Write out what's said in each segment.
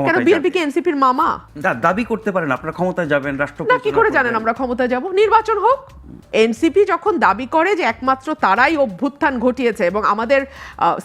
কেন বিএনপি যাবে। কি এনসিপির মামা? দা- দাবি করতে পারেন আপনারা ক্ষমতায় যাবেন রাষ্ট্র না কি করে জানেন আমরা ক্ষমতায় যাব? নির্বাচন হোক এনসিপি যখন দাবি করে যে একমাত্র তারাই অভ্যুত্থান ঘটিয়েছে এবং আমাদের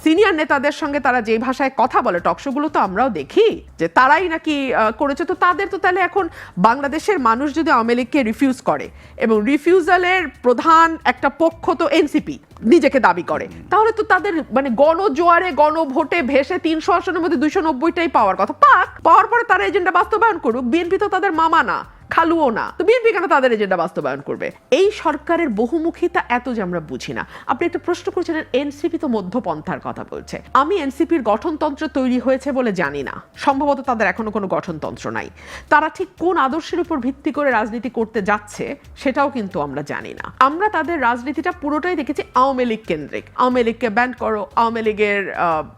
সিনিয়র নেতাদের সঙ্গে তারা যে ভাষায় কথা বলে টকশোগুলো তো আমরাও দেখি যে তারাই নাকি করেছে তো তাদের তো তাহলে এখন বাংলাদেশের মানুষ যদি আওয়ামী লীগকে রিফিউজ করে এবং রিফিউজালের প্রধান একটা পক্ষ তো এনসিপি নিজেকে দাবি করে তাহলে তো তাদের মানে গণজোয়ারে গণভোটে ভেসে তিনশো আসনের মধ্যে দুইশো নব্বইটাই পাওয়ার কথা। পাক পাওয়ার পরে তারা এজেন্ডা বাস্তবায়ন করুক। বিএনপি তো তাদের মামা না। খালুও না। তো বিএনপি কেন তাদের এজেন্ডা বাস্তবায়ন করবে? এই সরকারের বহুমুখিতা এত যে আমরা বুঝি না। আপনি একটা প্রশ্ন করেছিলেন, এনসিপি তো মধ্যপন্থার কথা বলছে। আমি এনসিপির গঠনতন্ত্র তৈরি হয়েছে বলে জানি না। সম্ভবত তাদের এখনও কোনো গঠনতন্ত্র নাই। তারা ঠিক কোন আদর্শের উপর ভিত্তি করে রাজনীতি করতে যাচ্ছে, সেটাও কিন্তু আমরা জানি না। আমরা তাদের রাজনীতিটা পুরোটাই দেখেছি আওয়ামী লীগ কেন্দ্রিক। আওয়ামী লীগকে ব্যান করো, আওয়ামী লীগের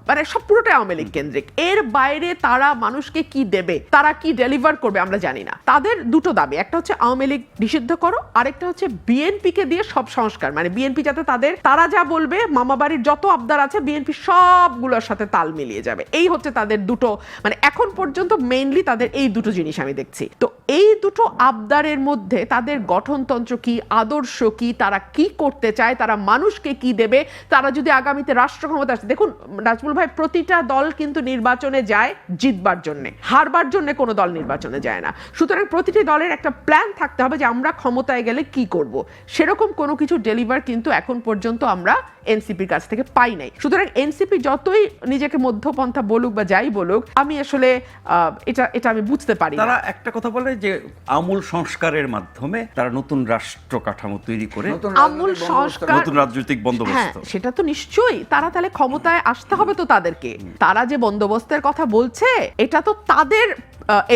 মানে সব পুরোটাই আওয়ামী লীগ কেন্দ্রিক। এর বাইরে তারা মানুষকে কি দেবে, তারা কি ডেলিভার করবে আমরা জানি না। তাদের দুটো দাবি, একটা হচ্ছে আওয়ামী লীগ নিষিদ্ধ করো, আরেকটা হচ্ছে বিএনপি কে দিয়ে সব সংস্কার। মানে বিএনপি যাতে তাদের, তারা যা বলবে মামা বাড়ির যত আবদার আছে, বিএনপি সবগুলোর সাথে তাল মিলিয়ে যাবে। এই হচ্ছে তাদের দুটো মানে এখন পর্যন্ত মেইনলি তাদের এই দুটো জিনিস আমি দেখছি। তো এই দুটো আবদারের মধ্যে তাদের গঠনতন্ত্র কি, আদর্শ কি, তারা কি করতে চায়, তারা মানুষকে কি দেবে, তারা যদি আগামীতে রাষ্ট্র ক্ষমতা আসে, দেখুন নাজমুল ভাই, প্রতিটা দল কিন্তু নির্বাচনে যায় জিতবার জন্য, হারবার জন্য কোনো দল নির্বাচনে যায় না। সুতরাং প্রতিটি দলের একটা প্ল্যান থাকতে হবে যে আমরা ক্ষমতায় গেলে কি করব। সেরকম কোনো কিছু ডেলিভার কিন্তু এখন পর্যন্ত আমরা এনসিপির কাছ থেকে পাই নাই। সুতরাং এনসিপি যতই নিজেকে মধ্যপন্থা বলুক বা যাই বলুক আমি আসলে আহ, এটা এটা আমি বুঝতে পারি তারা একটা কথা বলে যে আমূল সংস্কারের মাধ্যমে তারা নতুন রাষ্ট্র কাঠামো তৈরি করে আমূল রাজনৈতিক সংস্কার নতুন রাজনৈতিক হ্যাঁ বন্দোবস্ত সেটা তো নিশ্চয়ই। তারা তাহলে ক্ষমতায় আসতে হবে তো তাদেরকে। তারা যে বন্দোবস্তের কথা বলছে এটা তো তাদের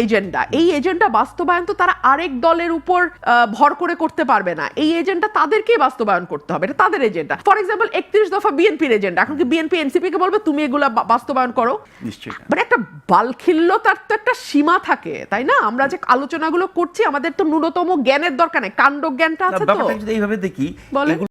এজেন্ডা এই এজেন্ডা বাস্তবায়ন তো তারা আরেক দলের উপর ভর করে করতে পারবে না। এই এজেন্ডা তাদেরকেই বাস্তবায়ন করতে হবে। এটা তাদের এজেন্ডা ফর এক্সাম্পল একত্রিশ দফা বিএনপির এজেন্ডা এখন কি বিএনপি এনসিপি কে বলবে তুমি এগুলা বাস্তবায়ন করো মানে একটা বালখিল্যতার তো একটা সীমা থাকে তাই না? আমরা যে আলোচনাগুলো করছি আমাদের তো ন্যূনতম জ্ঞানের দরকার নেই। কাণ্ড জ্ঞানটা আছে তো। এইভাবে দেখি। এগুলো